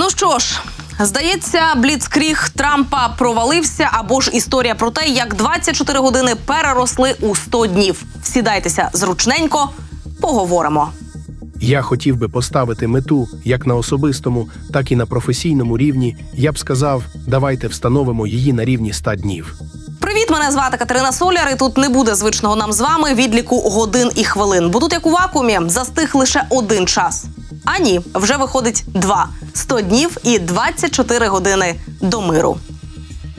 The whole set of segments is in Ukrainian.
Ну що ж, здається, бліцкріг Трампа провалився або ж історія про те, як 24 години переросли у 100 днів. Сідайтеся зручненько, поговоримо. Я хотів би поставити мету як на особистому, так і на професійному рівні. Я б сказав, давайте встановимо її на рівні 100 днів. Привіт, мене звати Катерина Соляр. І тут не буде звичного нам з вами відліку годин і хвилин. Бо тут як у вакуумі застиг лише один час. А ні, вже виходить два: 100 днів і 24 години до миру.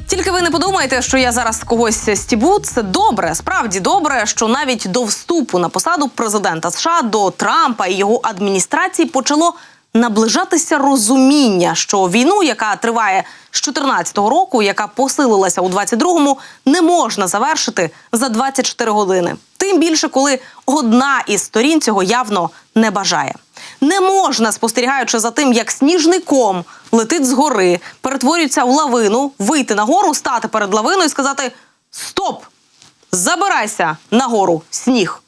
Тільки ви не подумайте, що я зараз когось стібу. Це добре, справді добре, що навіть до вступу на посаду президента США до Трампа і його адміністрації почало наближатися розуміння, що війну, яка триває з 2014 року, яка посилилася у 22-му, не можна завершити за 24 години. Тим більше, коли одна із сторін цього явно не бажає. Не можна, спостерігаючи за тим, як сніжний ком летить з гори, перетворюється в лавину, вийти на гору, стати перед лавиною і сказати: Стоп! Забирайся на гору, сніг.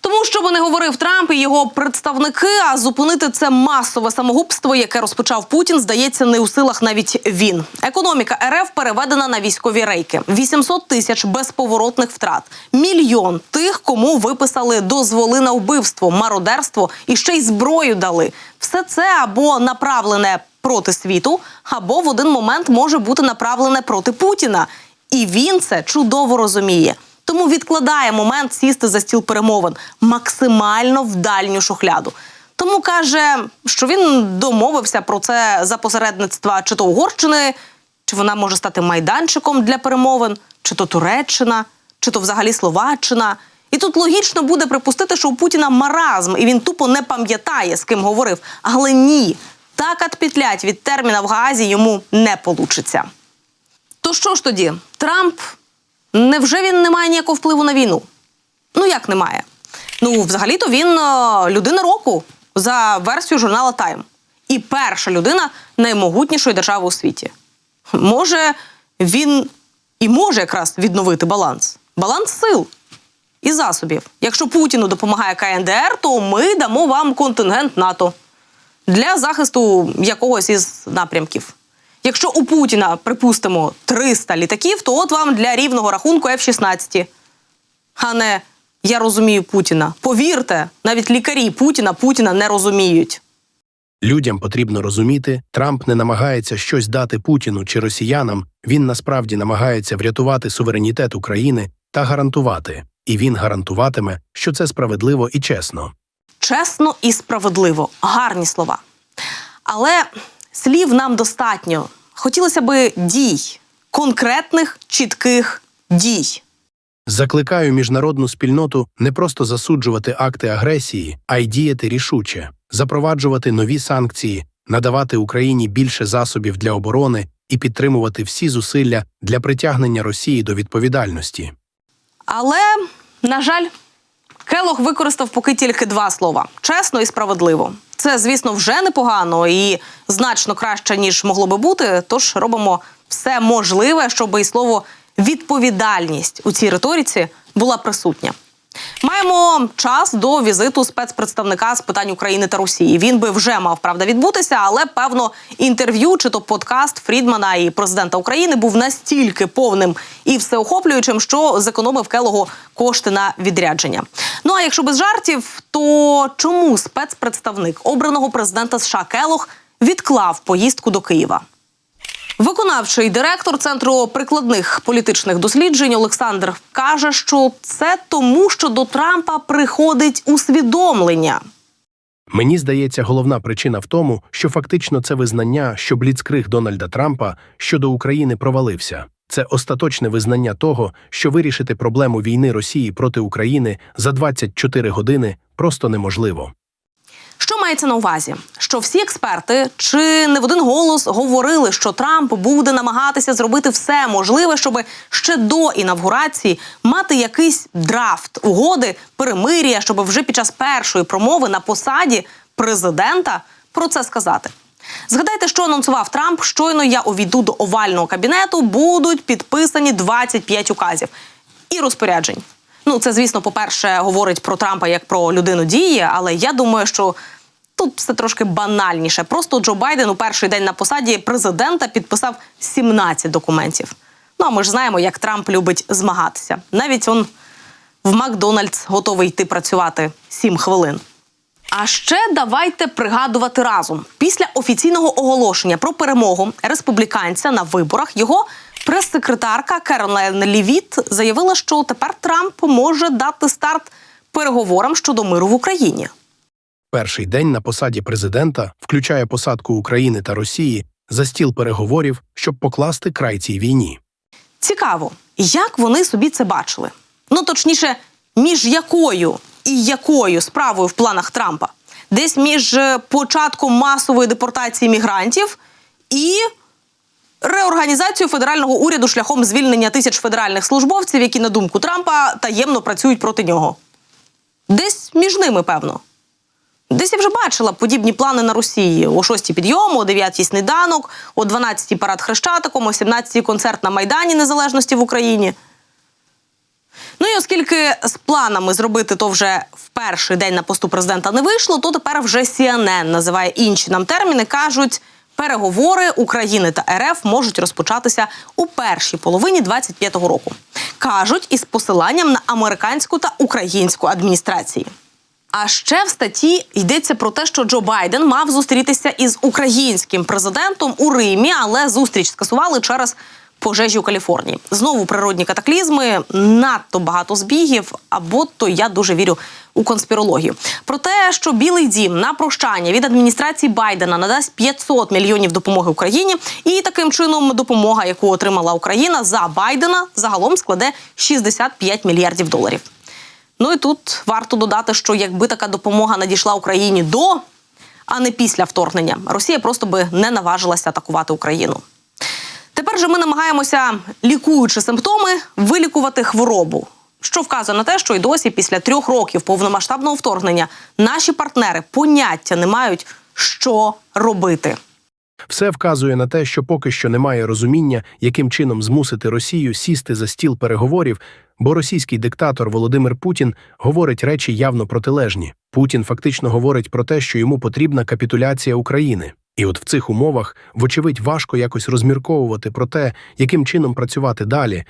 Тому, що би не говорив Трамп і його представники, а зупинити це масове самогубство, яке розпочав Путін, здається, не у силах навіть він. Економіка РФ переведена на військові рейки: 800 тисяч безповоротних втрат, мільйон тих, кому виписали дозволи на вбивство, мародерство і ще й зброю дали. Все це або направлене проти світу, або в один момент може бути направлене проти Путіна. І він це чудово розуміє. Тому відкладає момент сісти за стіл перемовин максимально в дальню шухляду. Тому каже, що він домовився про це за посередництва чи то Угорщини, чи вона може стати майданчиком для перемовин, чи то Туреччина, чи то взагалі Словаччина. І тут логічно буде припустити, що у Путіна маразм, і він тупо не пам'ятає, з ким говорив. Але ні, так отпетлять від терміна в Гаазі йому не получиться. То що ж тоді? Трамп Невже він не має ніякого впливу на війну? Ну як немає? Ну, взагалі-то він е, людина року за версією журнала Time. І перша людина наймогутнішої держави у світі. Може, він і може якраз відновити баланс. Баланс сил і засобів. Якщо Путіну допомагає КНДР, то ми дамо вам контингент НАТО для захисту якогось із напрямків. Якщо у Путіна, припустимо, 300 літаків, то от вам для рівного рахунку F-16. А не я розумію Путіна. Повірте, навіть лікарі Путіна Путіна не розуміють. Людям потрібно розуміти, Трамп не намагається щось дати Путіну чи росіянам. Він насправді намагається врятувати суверенітет України та гарантувати. І він гарантуватиме, що це справедливо і чесно. Чесно і справедливо. Гарні слова. Але слів нам достатньо. Хотілося би дій, конкретних, чітких дій. Закликаю міжнародну спільноту не просто засуджувати акти агресії, а й діяти рішуче, запроваджувати нові санкції, надавати Україні більше засобів для оборони і підтримувати всі зусилля для притягнення Росії до відповідальності. Але, на жаль, Келох використав поки тільки два слова: чесно і справедливо. Це, звісно, вже непогано і значно краще, ніж могло би бути. Тож робимо все можливе, щоб і слово відповідальність у цій риториці була присутня. Маємо час до візиту спецпредставника з питань України та Росії. Він би вже мав правда відбутися, але певно інтерв'ю чи то подкаст Фрідмана і президента України був настільки повним і всеохоплюючим, що зекономив Келого кошти на відрядження. Ну а якщо без жартів, то чому спецпредставник обраного президента США Келох відклав поїздку до Києва? Виконавчий директор центру прикладних політичних досліджень Олександр каже, що це тому, що до Трампа приходить усвідомлення. Мені здається, головна причина в тому, що фактично це визнання, що бліцкриг Дональда Трампа щодо України провалився. Це остаточне визнання того, що вирішити проблему війни Росії проти України за 24 години просто неможливо. Що мається на увазі? Що всі експерти чи не в один голос говорили, що Трамп буде намагатися зробити все можливе, щоб ще до інавгурації мати якийсь драфт угоди, перемир'я, щоб вже під час першої промови на посаді президента про це сказати. Згадайте, що анонсував Трамп. Щойно я увійду до овального кабінету, будуть підписані 25 указів і розпоряджень. Ну, це, звісно, по-перше, говорить про Трампа як про людину дії, але я думаю, що Тут все трошки банальніше. Просто Джо Байден у перший день на посаді президента підписав 17 документів. Ну а ми ж знаємо, як Трамп любить змагатися. Навіть он в Макдональдс готовий йти працювати 7 хвилин. А ще давайте пригадувати разом. Після офіційного оголошення про перемогу республіканця на виборах його прес-секретарка Керолайн Лівіт заявила, що тепер Трамп може дати старт переговорам щодо миру в Україні. Перший день на посаді президента включає посадку України та Росії за стіл переговорів, щоб покласти край цій війні. Цікаво, як вони собі це бачили. Ну точніше, між якою і якою справою в планах Трампа? Десь між е, початком масової депортації мігрантів і реорганізацією федерального уряду шляхом звільнення тисяч федеральних службовців, які, на думку Трампа, таємно працюють проти нього. Десь між ними, певно. Десь я вже бачила подібні плани на Росії. О 6 підйому, о 9 сніданок, о 12 парад хрещатиком, о 17 концерт на Майдані Незалежності в Україні. Ну і оскільки з планами зробити то вже в перший день на посту президента не вийшло, то тепер вже CNN називає інші нам терміни. кажуть, переговори України та РФ можуть розпочатися у першій половині 25-го року. кажуть із посиланням на американську та українську адміністрації. А ще в статті йдеться про те, що Джо Байден мав зустрітися із українським президентом у Римі, але зустріч скасували через пожежі у Каліфорнії. Знову природні катаклізми, надто багато збігів. Або то я дуже вірю у конспірологію. Про те, що Білий Дім на прощання від адміністрації Байдена надасть 500 мільйонів допомоги Україні, і таким чином допомога, яку отримала Україна за Байдена, загалом складе 65 мільярдів доларів. Ну і тут варто додати, що якби така допомога надійшла Україні до, а не після вторгнення, Росія просто би не наважилася атакувати Україну. Тепер же ми намагаємося, лікуючи симптоми, вилікувати хворобу. Що вказує на те, що й досі, після трьох років повномасштабного вторгнення, наші партнери поняття не мають, що робити. Все вказує на те, що поки що немає розуміння, яким чином змусити Росію сісти за стіл переговорів, бо російський диктатор Володимир Путін говорить речі явно протилежні. Путін фактично говорить про те, що йому потрібна капітуляція України. І от в цих умовах, вочевидь, важко якось розмірковувати про те, яким чином працювати далі,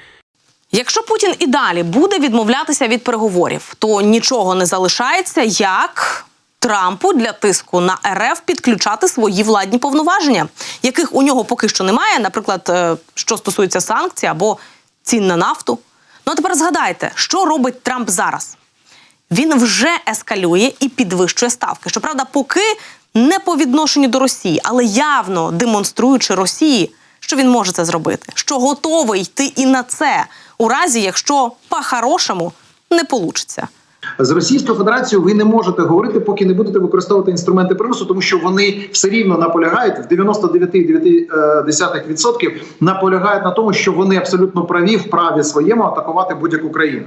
Якщо Путін і далі буде відмовлятися від переговорів, то нічого не залишається, як Трампу для тиску на РФ підключати свої владні повноваження, яких у нього поки що немає, наприклад, е, що стосується санкцій або цін на нафту. Ну а тепер згадайте, що робить Трамп зараз. Він вже ескалює і підвищує ставки. Щоправда, поки не по відношенню до Росії, але явно демонструючи Росії, що він може це зробити, що готовий йти і на це, у разі якщо по-хорошому не получиться. З Російською Федерацією ви не можете говорити, поки не будете використовувати інструменти примусу, тому що вони все рівно наполягають в 99,9% наполягають на тому, що вони абсолютно праві в праві своєму атакувати будь-яку країну.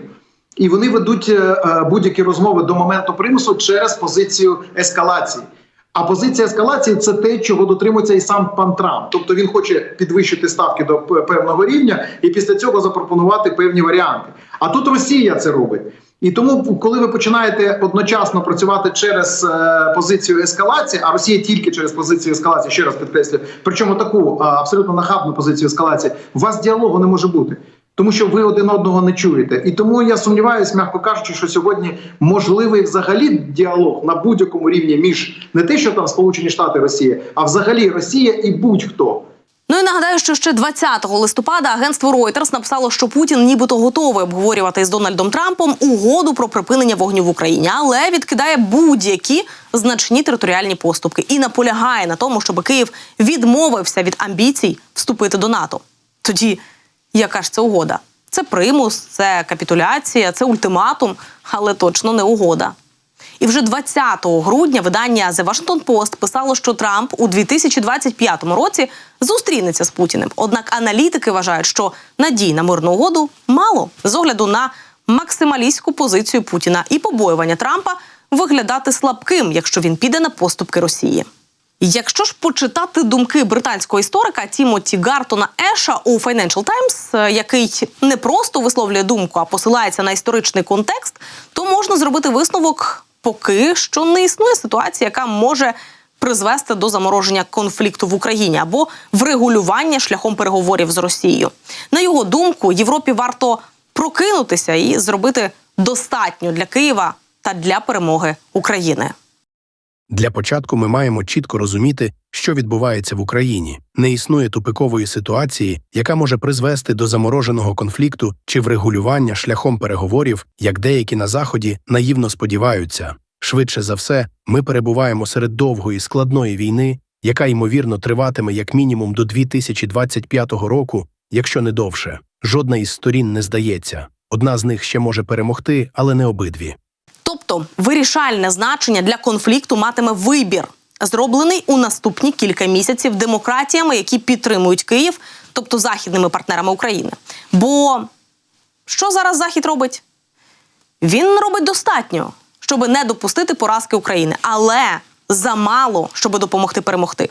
І вони ведуть е, е, будь-які розмови до моменту примусу через позицію ескалації. А позиція ескалації це те, чого дотримується і сам пан Трамп. Тобто він хоче підвищити ставки до певного рівня і після цього запропонувати певні варіанти. А тут Росія це робить. І тому, коли ви починаєте одночасно працювати через е, позицію ескалації, а Росія тільки через позицію ескалації, ще раз підкреслю, причому таку е, абсолютно нахабну позицію ескалації, у вас діалогу не може бути. Тому що ви один одного не чуєте, і тому я сумніваюся, м'яко кажучи, що сьогодні можливий взагалі діалог на будь-якому рівні між не те, що там Сполучені Штати Росія, а взагалі Росія і будь-хто. Ну і нагадаю, що ще 20 листопада агентство Reuters написало, що Путін нібито готовий обговорювати із Дональдом Трампом угоду про припинення вогню в Україні, але відкидає будь-які значні територіальні поступки і наполягає на тому, щоб Київ відмовився від амбіцій вступити до НАТО. Тоді яка ж це угода? Це примус, це капітуляція, це ультиматум, але точно не угода. І вже 20 грудня видання The Washington Post писало, що Трамп у 2025 році зустрінеться з Путіним. Однак аналітики вважають, що надій на мирну угоду мало з огляду на максималістську позицію Путіна і побоювання Трампа виглядати слабким, якщо він піде на поступки Росії. Якщо ж почитати думки британського історика Тімоті Гартона Еша у Financial Times, е, який не просто висловлює думку, а посилається на історичний контекст, то можна зробити висновок поки що не існує ситуація, яка може призвести до замороження конфлікту в Україні або врегулювання шляхом переговорів з Росією. На його думку, Європі варто прокинутися і зробити достатньо для Києва та для перемоги України. Для початку ми маємо чітко розуміти, що відбувається в Україні. Не існує тупикової ситуації, яка може призвести до замороженого конфлікту чи врегулювання шляхом переговорів, як деякі на заході наївно сподіваються. Швидше за все, ми перебуваємо серед довгої складної війни, яка ймовірно триватиме як мінімум до 2025 року, якщо не довше. Жодна із сторін не здається. Одна з них ще може перемогти, але не обидві. Тобто вирішальне значення для конфлікту матиме вибір, зроблений у наступні кілька місяців демократіями, які підтримують Київ, тобто західними партнерами України. Бо що зараз Захід робить? Він робить достатньо, щоб не допустити поразки України, але замало, щоб допомогти перемогти.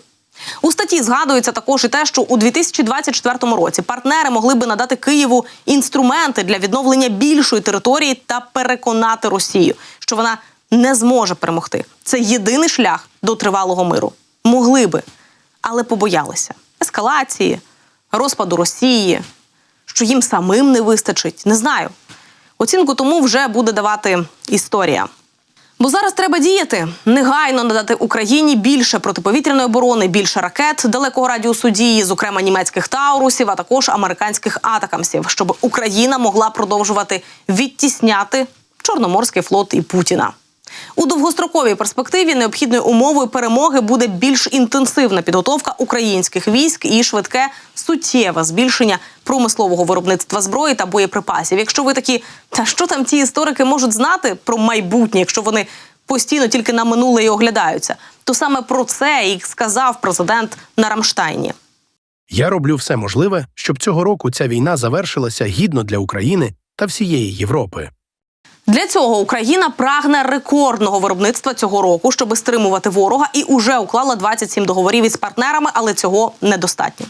У статті згадується також і те, що у 2024 році партнери могли би надати Києву інструменти для відновлення більшої території та переконати Росію, що вона не зможе перемогти. Це єдиний шлях до тривалого миру. Могли би, але побоялися ескалації, розпаду Росії, що їм самим не вистачить. Не знаю. Оцінку тому вже буде давати історія. Бо зараз треба діяти негайно надати Україні більше протиповітряної оборони, більше ракет далекого радіусу дії, зокрема німецьких таурусів, а також американських атакамсів, щоб Україна могла продовжувати відтісняти Чорноморський флот і Путіна. У довгостроковій перспективі необхідною умовою перемоги буде більш інтенсивна підготовка українських військ і швидке суттєве збільшення промислового виробництва зброї та боєприпасів. Якщо ви такі, та що там ті історики можуть знати про майбутнє, якщо вони постійно тільки на минуле і оглядаються, то саме про це і сказав президент на Рамштайні. Я роблю все можливе, щоб цього року ця війна завершилася гідно для України та всієї Європи. Для цього Україна прагне рекордного виробництва цього року, щоб стримувати ворога, і уже уклала 27 договорів із партнерами, але цього недостатньо.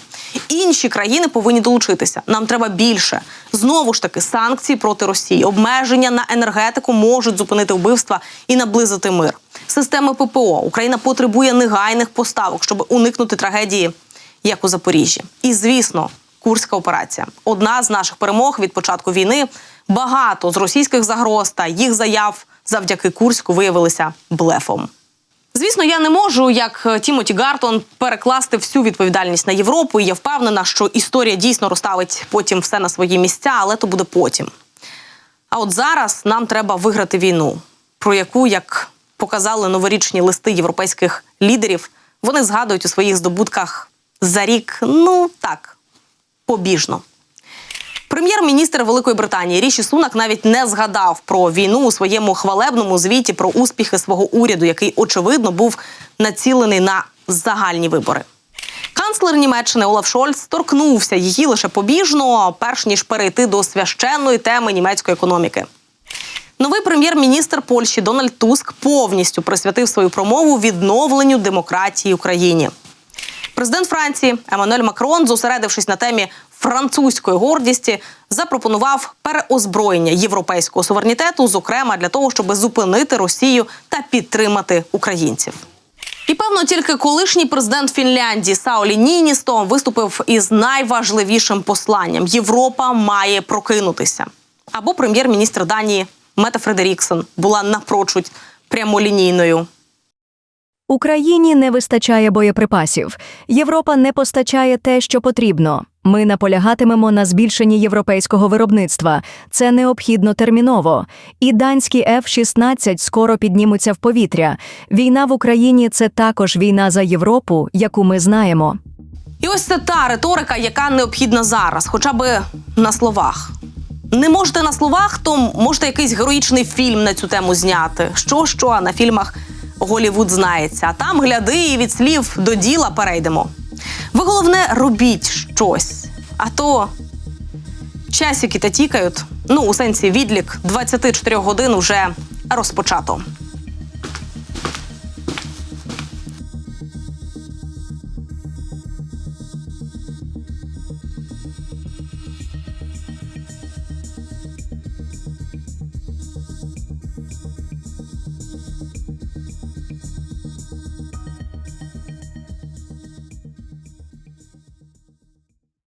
Інші країни повинні долучитися. Нам треба більше. Знову ж таки, санкції проти Росії, обмеження на енергетику можуть зупинити вбивства і наблизити мир. Системи ППО Україна потребує негайних поставок, щоб уникнути трагедії, як у Запоріжжі. І звісно, Курська операція одна з наших перемог від початку війни. Багато з російських загроз та їх заяв завдяки Курську виявилися блефом. Звісно, я не можу, як Тімоті Гартон, перекласти всю відповідальність на Європу. І я впевнена, що історія дійсно розставить потім все на свої місця, але то буде потім. А от зараз нам треба виграти війну, про яку, як показали новорічні листи європейських лідерів, вони згадують у своїх здобутках за рік, ну так, побіжно. Прем'єр-міністр Великої Британії Ріші Сунак навіть не згадав про війну у своєму хвалебному звіті про успіхи свого уряду, який очевидно був націлений на загальні вибори. Канцлер Німеччини Олаф Шольц торкнувся її лише побіжно, перш ніж перейти до священної теми німецької економіки. Новий прем'єр-міністр Польщі Дональд Туск повністю присвятив свою промову відновленню демократії Україні. Президент Франції Еммануель Макрон, зосередившись на темі французької гордісті, запропонував переозброєння європейського суверенітету, зокрема для того, щоб зупинити Росію та підтримати українців. І певно, тільки колишній президент Фінляндії Саулі Ніністо виступив із найважливішим посланням: Європа має прокинутися. Або прем'єр-міністр Данії Мета Фредеріксон була напрочуд прямолінійною. Україні не вистачає боєприпасів. Європа не постачає те, що потрібно. Ми наполягатимемо на збільшенні європейського виробництва. Це необхідно терміново. І данські F-16 скоро піднімуться в повітря. Війна в Україні це також війна за Європу, яку ми знаємо. І ось це та риторика, яка необхідна зараз, хоча би на словах. Не можете на словах, то можете якийсь героїчний фільм на цю тему зняти. Що, що, на фільмах Голівуд знається. А там гляди і від слів до діла перейдемо. Ви головне робіть щось. А то часики та тікають. Ну, у сенсі відлік 24 годин вже розпочато.